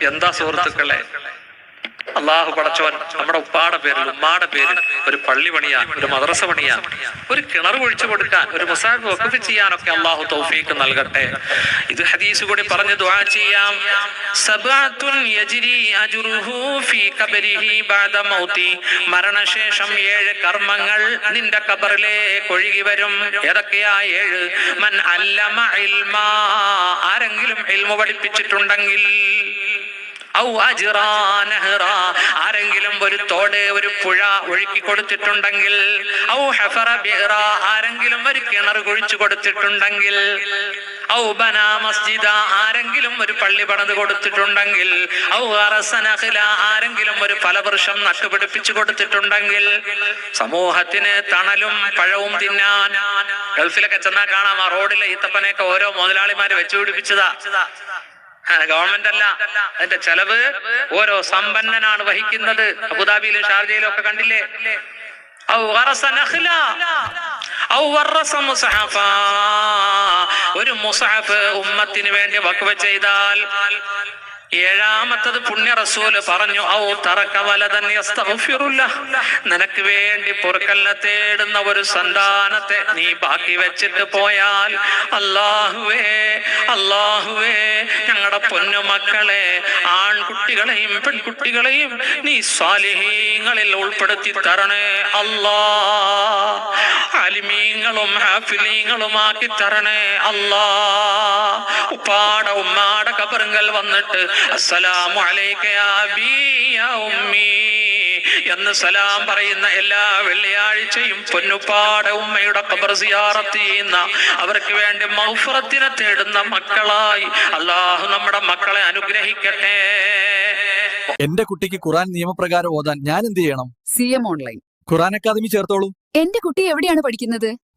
എന്താ സുഹൃത്തുക്കളെ? അള്ളാഹു പടച്ചവൻ നമ്മുടെ ഉപ്പാടെ പേരിൽ ഉമ്മാടെ പേരിൽ ഒരു പള്ളി പണിയാൻ ഒരു മദ്രസ പണിയാൻ ഒരു കിണർ ഒഴിച്ചു കൊടുക്കാൻ ഒരു മുസാഫ് വഖഫ് ചെയ്യാനൊക്കെ അള്ളാഹു തൗഫീക്ക് നൽകട്ടെ. ഇത് ഹദീസ് കൂടി പറഞ്ഞ് ദുആ ചെയ്യാം. സബഅത്തുൻ യജ്രി അജ്റുഹു ഫീ ഖബരിഹി ബഅദ മൗതി മരണശേഷം ഏഴ് കർമ്മങ്ങൾ നിന്റെ കബറിലേക്ക് ഒഴുകി വരും. ഏതൊക്കെയാ ഏഴ്? മൻ അല്ലമ ഇൽമാ. ആരെങ്കിലും ഇൽമു പഠിപ്പിച്ചിട്ടുണ്ടെങ്കിൽ. ആരെങ്കിലും ഒരു തോട് ഒരു പുഴ ഒഴുക്കി കൊടുത്തിട്ടുണ്ടെങ്കിൽ ഔ ഹെഫറ ബിഹറ. ആരെങ്കിലും ഒരു കിണർ കുഴിച്ചു കൊടുത്തിട്ടുണ്ടെങ്കിൽ ഔ ബന മസ്ജിദ. ആരെങ്കിലും ഒരു പള്ളി പണത് കൊടുത്തിട്ടുണ്ടെങ്കിൽ ഔ അറസനഹില ആരെങ്കിലും ഒരു ഫലവൃക്ഷം നട്ടുപിടിപ്പിച്ചു കൊടുത്തിട്ടുണ്ടെങ്കിൽ സമൂഹത്തിന് തണലും പഴവും തിന്നാൻ. ഗൾഫിലൊക്കെ ചെന്നാൽ കാണാം ആ റോഡിലെ ഈത്തപ്പനെയൊക്കെ ഓരോ മുതലാളിമാര് വെച്ചുപിടിപ്പിച്ചതാ. ഗവൺമെന്റ് അല്ല അതിന്റെ ചെലവ് ഓരോ സമ്പന്നനാണ് വഹിക്കുന്നത്. അബുദാബിയിലും ഷാർജയിലും ഒക്കെ കണ്ടില്ലേ? ഔ ഒരു മുസഹഫ് ഉമ്മത്തിന് വേണ്ടി വക്വ ചെയ്താൽ ഏഴാമത്തത് പുണ്യ റസൂൽ പറഞ്ഞു ഔ തറക്ക വലതൻ യസ്തഗ്ഫിറുല്ല. നിനക്ക് വേണ്ടി പൊറുക്കല്ല തേടുന്ന ഒരു സന്താനത്തെ നീ ബാക്കി വെച്ചിട്ട് പോയാൽ അല്ലാഹുവേ അല്ലാഹുവേ ഞങ്ങളുടെ പൊന്നു മക്കളെ ആൺകുട്ടികളെയും പെൺകുട്ടികളെയും നീ സ്വാലിഹീങ്ങളിൽ ഉൾപ്പെടുത്തി തരണേ അല്ലാ അലിമീങ്ങളും ഹാഫിലീങ്ങളുമാക്കി തരണേ അല്ലാ. ഉപ്പാട ഉമ്മാട കബറുങ്കൽ വന്നിട്ട് അസ്സലാമു അലൈക യാ അബീ യാ ഉമ്മീ. എന്ന് സലാം പറയുന്ന എല്ലാ വെള്ളിയാഴ്ചയും പൊന്നുപ്പാട ഉമ്മയുടെ കബർ സിയാറത്ത് ചെയ്യുന്ന അവർക്ക് വേണ്ടി മൗഫറത്തിനെ തേടുന്ന മക്കളായി. അള്ളാഹു നമ്മുടെ മക്കളെ അനുഗ്രഹിക്കട്ടെ. എന്റെ കുട്ടിക്ക് ഖുറാൻ നിയമപ്രകാരം ഓതാൻ ഞാൻ എന്ത് ചെയ്യണം? C M online. Quran academy ചേർത്തോളൂ. എന്റെ കുട്ടി എവിടെയാണ് പഠിക്കുന്നത്?